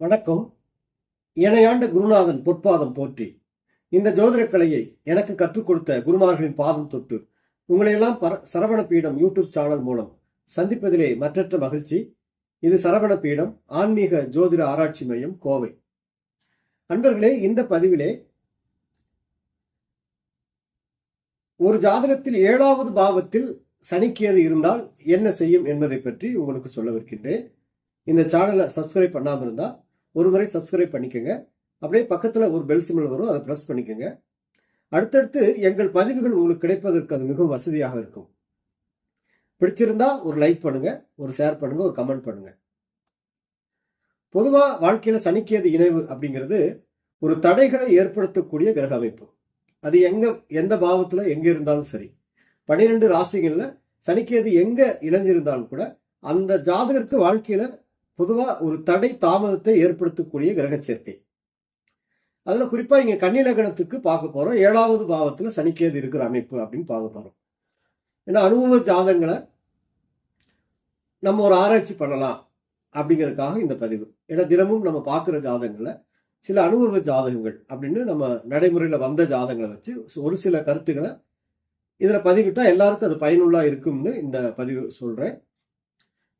வணக்கம். இணையாண்ட குருநாதன் பொற்பாதம் போற்றி. இந்த ஜோதிடக்கலையை எனக்கு கற்றுக் கொடுத்த குருமார்களின் பாதம் தொட்டு உங்களையெல்லாம் பர சரவண பீடம் யூடியூப் சேனல் மூலம் சந்திப்பதிலே மற்றற்ற மகிழ்ச்சி. இது சரவண பீடம் ஆன்மீக ஜோதிட ஆராய்ச்சி மையம் கோவை. அன்பர்களே இந்த பதிவிலே ஒரு ஜாதகத்தில் ஏழாவது பாவத்தில் சனிக்கியது இருந்தால் என்ன செய்யும் என்பதை பற்றி உங்களுக்கு சொல்லவிருக்கின்றேன். இந்த சேனலை சப்ஸ்கிரைப் பண்ணாமல் இருந்தால் ஒரு முறை சப்ஸ்கிரைப் பண்ணிக்கோங்க. அப்படியே பக்கத்தில் ஒரு பெல் சிம்பிள் வரும் அதை ப்ரெஸ் பண்ணிக்கோங்க. அடுத்தடுத்து எங்கள் பதிவுகள் உங்களுக்கு கிடைப்பதற்கு அது மிகவும் வசதியாக இருக்கும். பிடிச்சிருந்தா ஒரு லைக் பண்ணுங்க ஒரு ஷேர் பண்ணுங்க ஒரு கமெண்ட் பண்ணுங்க. பொதுவாக வாழ்க்கையில் சனிக்கியது இணைவு அப்படிங்கிறது ஒரு தடைகளை ஏற்படுத்தக்கூடிய கிரக அமைப்பு. அது எங்க எந்த பாவத்தில் எங்கே இருந்தாலும் சரி. பன்னிரெண்டு ராசிகளில் சனிக்கியது எங்க இணைஞ்சிருந்தாலும் கூட அந்த ஜாதகருக்கு வாழ்க்கையில பொதுவாக ஒரு தடை தாமதத்தை ஏற்படுத்தக்கூடிய கிரக சேர்க்கை குறிப்பாக இங்கே இங்க கன்னிலகணத்துக்கு பார்க்க போகிறோம் ஏழாவது பாவத்தில் சனிக்கேது இருக்கிற அமைப்பு அப்படின்னு பார்க்க போகிறோம் ஏன்னா அனுபவ ஜாதங்களை நம்ம ஒரு ஆராய்ச்சி பண்ணலாம் அப்படிங்கிறதுக்காக இந்த பதிவு. ஏன்னா தினமும் நம்ம பார்க்குற ஜாதகங்களை சில அனுபவ ஜாதகங்கள் அப்படின்னு நம்ம நடைமுறையில் வந்த ஜாதகங்களை வச்சு ஒரு சில கருத்துக்களை இதில் பதிவிட்டால் எல்லாருக்கும் அது பயனுள்ளாக இருக்கும்னு இந்த பதிவு சொல்கிறேன்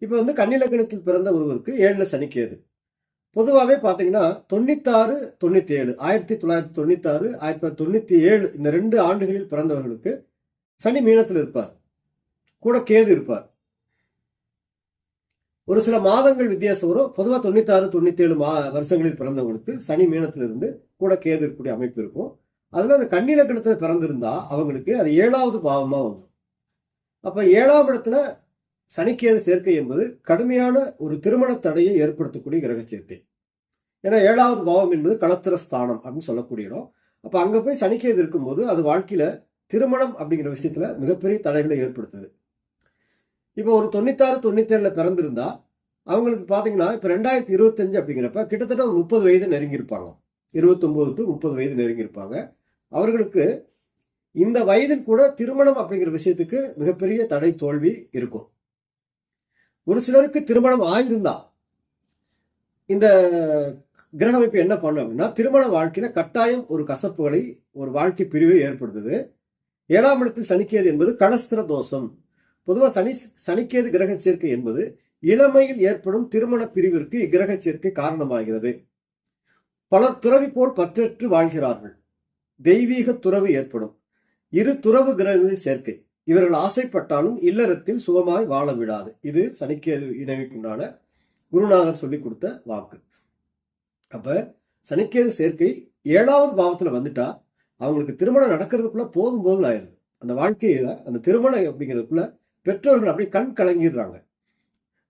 இப்போ வந்து கன்னிலக்கணத்தில் பிறந்த ஒருவருக்கு ஏழில் சனிக்கேது பொதுவாகவே பார்த்தீங்கன்னா தொண்ணூத்தாறு தொண்ணூற்றி ஏழு ஆயிரத்தி தொள்ளாயிரத்தி தொண்ணூத்தாறு ஆயிரத்தி தொள்ளாயிரத்தி தொண்ணூற்றி ஏழு இந்த ரெண்டு ஆண்டுகளில் பிறந்தவர்களுக்கு சனி மீனத்தில் இருப்பார். கூட கேது இருப்பார். ஒரு சில மாதங்கள் வித்தியாசம் வரும். பொதுவாக தொண்ணூத்தாறு தொண்ணூத்தி ஏழு மா வருஷங்களில் பிறந்தவங்களுக்கு சனி மீனத்திலிருந்து கூட கேது இருக்கக்கூடிய அமைப்பு இருக்கும். அதில் அந்த கன்னிலக்கணத்தில் பிறந்திருந்தா அவங்களுக்கு அது ஏழாவது பாவமாக வந்துடும். அப்போ ஏழாம் இடத்துல சனிக்கேது சேர்க்கை என்பது கடுமையான ஒரு திருமண தடையை ஏற்படுத்தக்கூடிய கிரக சேர்க்கை. ஏன்னா ஏழாவது பாவம் என்பது களத்திர ஸ்தானம் அப்படின்னு சொல்லக்கூடிய இடம். அப்போ அங்கே போய் சனிக்கேது இருக்கும்போது அது வாழ்க்கையில் திருமணம் அப்படிங்கிற விஷயத்தில் மிகப்பெரிய தடைகளை ஏற்படுத்துது. இப்போ ஒரு தொண்ணூத்தாறு தொண்ணூத்தேழில் பிறந்திருந்தா அவங்களுக்கு பார்த்தீங்கன்னா இப்போ ரெண்டாயிரத்தி இருபத்தஞ்சு அப்படிங்கிறப்ப கிட்டத்தட்ட ஒரு முப்பது வயது நெருங்கியிருப்பாங்க. இருபத்தொம்போது டு முப்பது வயது நெருங்கியிருப்பாங்க. அவர்களுக்கு இந்த வயதில் கூட திருமணம் அப்படிங்கிற விஷயத்துக்கு மிகப்பெரிய தடை தோல்வி இருக்கும். ஒரு சிலருக்கு திருமணம் ஆயிருந்தா இந்த கிரக அமைப்பு என்ன பண்ணும் அப்படின்னா திருமண வாழ்க்கையில கட்டாயம் ஒரு கசப்புகளை ஒரு வாழ்க்கை பிரிவை ஏற்படுத்துது. ஏழாம் இடத்தில் சனிக்கேது என்பது கலஸ்திர தோஷம். பொதுவாக சனி சனிக்கேது கிரக சேர்க்கை என்பது இளமையில் ஏற்படும் திருமண பிரிவிற்கு இக்கிரக சேர்க்கை காரணமாகிறது. பலர் துறவி போல் பற்றற்று வாழ்கிறார்கள். தெய்வீக துறவு ஏற்படும். இரு துறவு கிரகங்களின் சேர்க்கை. இவர்கள் ஆசைப்பட்டாலும் இல்லறத்தில் சுகமாய் வாழ விடாது. இது சனிக்கேது இணைவுக்குண்டான குருநாதர் சொல்லி கொடுத்த வாக்கு. அப்ப சனிக்கேது சேர்க்கை ஏழாவது பாவத்துல வந்துட்டா அவங்களுக்கு திருமணம் நடக்கிறதுக்குள்ள போதும் போதும் ஆயிருது அந்த வாழ்க்கையில அந்த திருமணம் அப்படிங்கிறதுக்குள்ள பெற்றோர்கள் அப்படியே கண் கலங்கிடுறாங்க.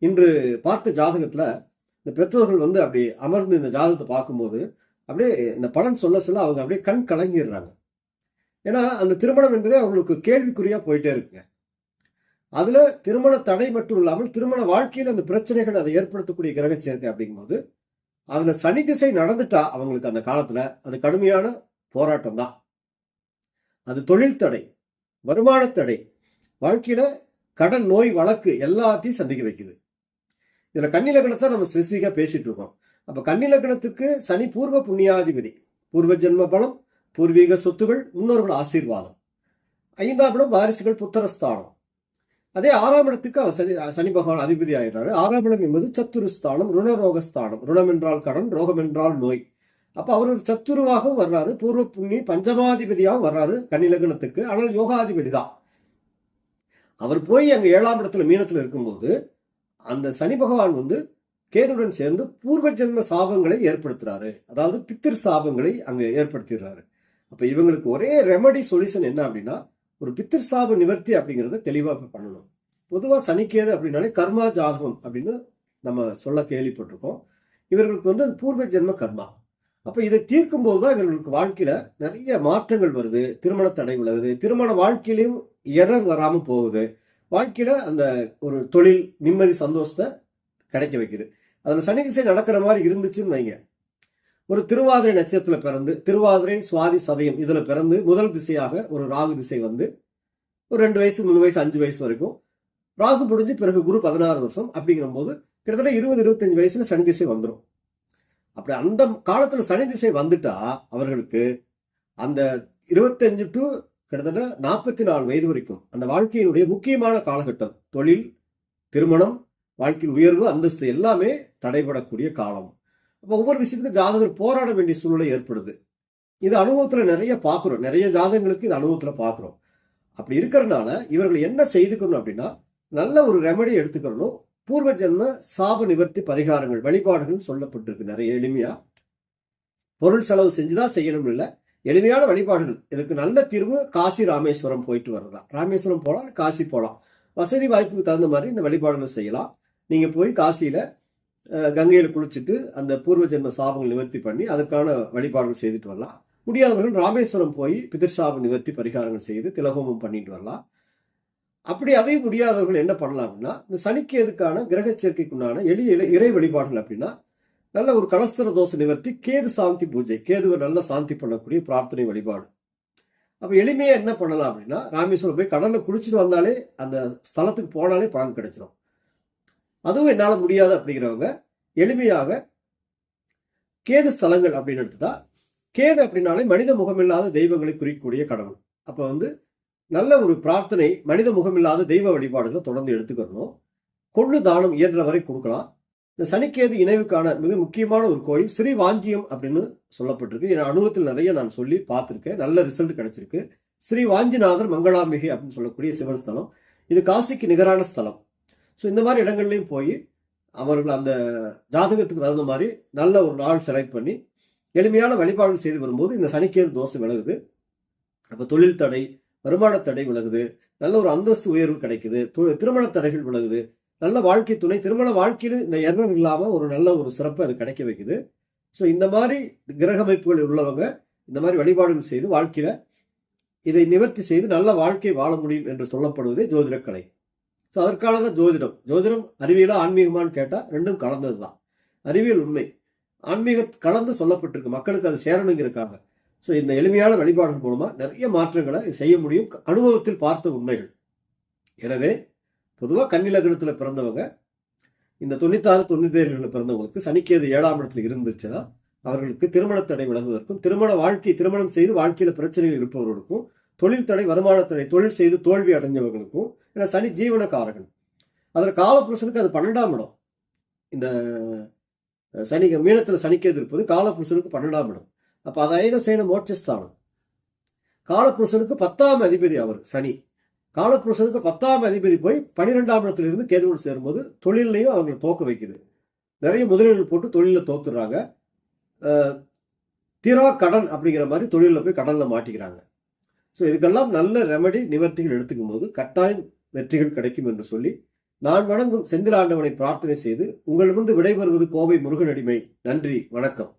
இன்று பார்த்த ஜாதகத்துல இந்த பெற்றோர்கள் வந்து அப்படி அமர்ந்து இந்த ஜாதகத்தை பார்க்கும்போது அப்படியே இந்த பலன் சொல்ல சொல்ல அவங்க அப்படியே கண் கலங்கிடுறாங்க. ஏன்னா அந்த திருமணம் என்பதே அவங்களுக்கு கேள்விக்குறியாக போயிட்டே இருக்குங்க. அதில் திருமண தடை மட்டும் இல்லாமல் திருமண வாழ்க்கையில் அந்த பிரச்சனைகள் அதை ஏற்படுத்தக்கூடிய கிரக சேர்க்கை அப்படிங்கும்போது அதில் சனி திசை நடந்துட்டா அவங்களுக்கு அந்த காலத்தில் அது கடுமையான போராட்டம் தான். அது தொழில் தடை வருமான தடை வாழ்க்கையில் கடன் நோய் வழக்கு எல்லாத்தையும் சந்திக்க வைக்குது. இதில் கன்னிலக்கணத்தை நம்ம ஸ்பெசிஃபிக்காக பேசிகிட்டு இருக்கோம். அப்போ கன்னிலக்கணத்துக்கு சனி பூர்வ புண்ணியாதிபதி பூர்வ ஜென்ம பலம் பூர்வீக சொத்துகள் முன்னோர்கள் ஆசீர்வாதம். ஐந்தாம் இடம் வாரிசுகள் புத்திரஸ்தானம். அதே ஆறாம் இடத்துக்கு அவர் சனி சனி பகவான் அதிபதி ஆகிறாரு ஆறாம் இடம் என்பது சத்துருஸ்தானம் ருணரோகஸ்தானம். ருணம் என்றால் கடன் ரோகம் என்றால் நோய். அப்ப அவர் ஒரு சத்துருவாகவும் வர்றாரு. பூர்வ புண்ணி பஞ்சமாதிபதியாகவும் வர்றாரு கன்னிலகணத்துக்கு ஆனால் யோகாதிபதி தான். அவர் போய் அங்க ஏழாம் இடத்துல மீனத்துல இருக்கும்போது அந்த சனி பகவான் வந்து கேதுடன் சேர்ந்து பூர்வ ஜென்ம சாபங்களை ஏற்படுத்துறாரு. அதாவது பித்திரு சாபங்களை அங்க ஏற்படுத்திடுறாரு. அப்ப இவங்களுக்கு ஒரே ரெமடி சொல்யூஷன் என்ன அப்படின்னா ஒரு பித்திரு சாப நிவர்த்தி அப்படிங்கிறத தெளிவா பண்ணணும். பொதுவா சனிக்கேது அப்படின்னாலே கர்மா ஜாதகம் அப்படின்னு நம்ம சொல்ல கேள்விப்பட்டிருக்கோம். இவர்களுக்கு வந்து அது பூர்வ ஜென்ம கர்மா. அப்ப இதை தீர்க்கும் போது தான் இவர்களுக்கு வாழ்க்கையில நிறைய மாற்றங்கள் வருது திருமண தடை விலகுது திருமண வாழ்க்கையிலையும் எரர் வராம போகுது. வாழ்க்கையில அந்த ஒரு தொழில் நிம்மதி சந்தோஷத்தை கிடைக்க வைக்குது. அதுல சனி திசை நடக்கிற மாதிரி இருந்துச்சுன்னு வைங்க. ஒரு திருவாதிரை நட்சத்திரத்துல பிறந்து திருவாதிரை சுவாதி சதயம் இதுல பிறந்து முதல் திசையாக ஒரு ராகு திசை வந்து ஒரு ரெண்டு வயசு மூணு வயசு அஞ்சு வயசு வரைக்கும். ராகு முடிஞ்சு பிறகு குரு பதினாறு வருஷம் அப்படிங்கிற போது கிட்டத்தட்ட இருபது இருபத்தஞ்சு வயசுல சனி திசை வந்துடும் அப்படி அந்த காலத்துல சனி திசை வந்துட்டா அவர்களுக்கு அந்த இருபத்தஞ்சு டு கிட்டத்தட்ட நாற்பத்தி நாலு வயது வரைக்கும் அந்த வாழ்க்கையினுடைய முக்கியமான காலகட்டம் தொழில் திருமணம் வாழ்க்கையில் உயர்வு அந்தஸ்து எல்லாமே தடைபடக்கூடிய காலம். அப்போ ஒவ்வொரு விஷயத்துக்கும் ஜாதகர் போராட வேண்டிய சூழ்நிலை ஏற்படுது. இது அனுபவத்தில் நிறைய பார்க்குறோம் நிறைய ஜாதகங்களுக்கு இது அனுபவத்தில் பார்க்குறோம் அப்படி இருக்கிறனால இவர்கள் என்ன செய்துக்கணும் அப்படின்னா நல்ல ஒரு ரெமடி எடுத்துக்கிறணும் பூர்வ ஜென்ம சாப நிவர்த்தி பரிகாரங்கள் வழிபாடுகள் சொல்லப்பட்டிருக்கு நிறைய எளிமையா. பொருள் செலவு செஞ்சுதான் செய்யணும் இல்லை. எளிமையான வழிபாடுகள். இதுக்கு நல்ல தீர்வு காசி ராமேஸ்வரம் போயிட்டு வரலாம் ராமேஸ்வரம் போகலாம் காசி போகலாம் வசதி வாய்ப்புக்கு தகுந்த மாதிரி இந்த வழிபாடுகள் செய்யலாம். நீங்கள் போய் காசியில் கங்கையில் குளிச்சுட்டு அந்த பூர்வ ஜென்ம சாபங்கள் நிவர்த்தி பண்ணி அதுக்கான வழிபாடுகள் செய்துட்டு வரலாம். முடியாதவர்கள் ராமேஸ்வரம் போய் பிதிர்சாப நிவர்த்தி பரிகாரங்கள் செய்து திலகோமம் பண்ணிட்டு வரலாம். அப்படி அதையும் முடியாதவர்கள் என்ன பண்ணலாம் அப்படின்னா இந்த சனிக்கேதுக்கான கிரக சேர்க்கைக்குண்டான எளிய இறை- இறை வழிபாடுகள் அப்படின்னா நல்ல ஒரு கலஸ்தர தோஷ நிவர்த்தி கேது சாந்தி பூஜை. கேதுவை நல்ல சாந்தி பண்ணக்கூடிய பிரார்த்தனை வழிபாடு. அப்போ எளிமையாக என்ன பண்ணலாம் அப்படின்னா ராமேஸ்வரம் போய் கடலில் குளிச்சுட்டு வந்தாலே அந்த ஸ்தலத்துக்கு போனாலே பலன் கிடைச்சிடும் அதுவும் என்னால் முடியாது அப்படிங்கிறவங்க எளிமையாக கேது ஸ்தலங்கள் அப்படின்னு எடுத்துட்டா கேது அப்படின்னாலே மனித முகமில்லாத தெய்வங்களை குறிக்கக்கூடிய கடவுள். அப்போ வந்து நல்ல ஒரு பிரார்த்தனை மனித முகமில்லாத தெய்வ வழிபாடுகளை தொடர்ந்து எடுத்துக்கிறணும். கொள்ளு தானம் இயன்ற வரை கொடுக்கலாம். இந்த சனிக்கேது இணைவுக்கான மிக முக்கியமான ஒரு கோயில் ஸ்ரீ வாஞ்சியம் அப்படின்னு சொல்லப்பட்டிருக்கு. என் அனுபவத்தில் நிறைய நான் சொல்லி பார்த்துருக்கேன். நல்ல ரிசல்ட் கிடைச்சிருக்கு. ஸ்ரீ வாஞ்சிநாதர் மங்களாம்பிகை அப்படின்னு சொல்லக்கூடிய சிவன் ஸ்தலம். இது காசிக்கு நிகரான ஸ்தலம். ஸோ இந்த மாதிரி இடங்கள்லையும் போய் அவர்கள் அந்த ஜாதகத்துக்கு தகுந்த மாதிரி நல்ல ஒரு நாள் செலக்ட் பண்ணி எளிமையான வழிபாடு செய்து வரும்போது இந்த சனிக்கேது தோசை விலகுது. அப்போ தொழில் தடை வருமான தடை விலகுது. நல்ல ஒரு அந்தஸ்து உயர்வு கிடைக்குது. திருமண தடைகள் விலகுது. நல்ல வாழ்க்கை துணை திருமண வாழ்க்கையில் இந்த எண்ணம் இல்லாமல் ஒரு நல்ல ஒரு சிறப்பை அது கிடைக்க வைக்குது. ஸோ இந்த மாதிரி கிரக அமைப்புகள் உள்ளவங்க இந்த மாதிரி வழிபாடுகள் செய்து வாழ்க்கையில் இதை நிவர்த்தி செய்து நல்ல வாழ்க்கை வாழ முடியும் என்று சொல்லப்படுவதே ஜோதிடக்கலை. ஸோ அதற்கான ஜோதிடம். ஜோதிடம் அறிவியலா ஆன்மீகமான்னு கேட்டால் ரெண்டும் கலந்தது தான் அறிவியல் உண்மை. ஆன்மீக கலந்து சொல்லப்பட்டிருக்கு. மக்களுக்கு அது சேரணுங்கிறக்காக ஸோ இந்த எளிமையான வழிபாடுகள் மூலமாக நிறைய மாற்றங்களை செய்ய முடியும். அனுபவத்தில் பார்த்த உண்மைகள். எனவே பொதுவாக கன்னிலகனத்தில் பிறந்தவங்க இந்த தொண்ணூத்தாறு தொண்ணூத்தேழுகளில் பிறந்தவங்களுக்கு சனிக்கேது ஏழாம் இடத்துல இருந்துச்சுன்னா அவர்களுக்கு திருமண தடை விலகுவதற்கும் திருமண வாழ்க்கை திருமணம் செய்து வாழ்க்கையில் பிரச்சனைகள் இருப்பவர்களுக்கும் தொழில் தடை வருமான தடை தொழில் செய்து தோல்வி அடைஞ்சவர்களுக்கும் ஏன்னா சனி ஜீவன காரகன் அதில் காலபுருஷனுக்கு அது பன்னெண்டாம் இடம். இந்த சனி மீனத்தில் சனிக்கிறது இருப்பது காலபுருஷனுக்கு பன்னெண்டாம் இடம். அப்போ அது ஐன சேன மோட்சஸ்தானம். காலபுருஷனுக்கு பத்தாம் அதிபதி அவர் சனி. காலபுருஷனுக்கு பத்தாம் அதிபதி போய் பன்னிரெண்டாம் இடத்துல இருந்து கேதுவோடு சேரும்போது தொழிலையும் அவங்களை தோக்க வைக்குது. நிறைய முதலீடுகள் போட்டு தொழிலில் தோத்துடுறாங்க அஹ், தீரா கடன் அப்படிங்கிற மாதிரி தொழிலில் போய் கடனில் மாட்டிக்கிறாங்க. ஸோ இதுக்கெல்லாம் நல்ல ரெமடி நிவர்த்திகள் எடுத்துக்கும் போது கட்டாயம் வெற்றிகள் கிடைக்கும் என்று சொல்லி நான் வணங்கும் செந்தில் ஆண்டவனை பிரார்த்தனை செய்து உங்களிடமிருந்து விடைபெறுவது கோவை முருகனடிமை நன்றி வணக்கம்.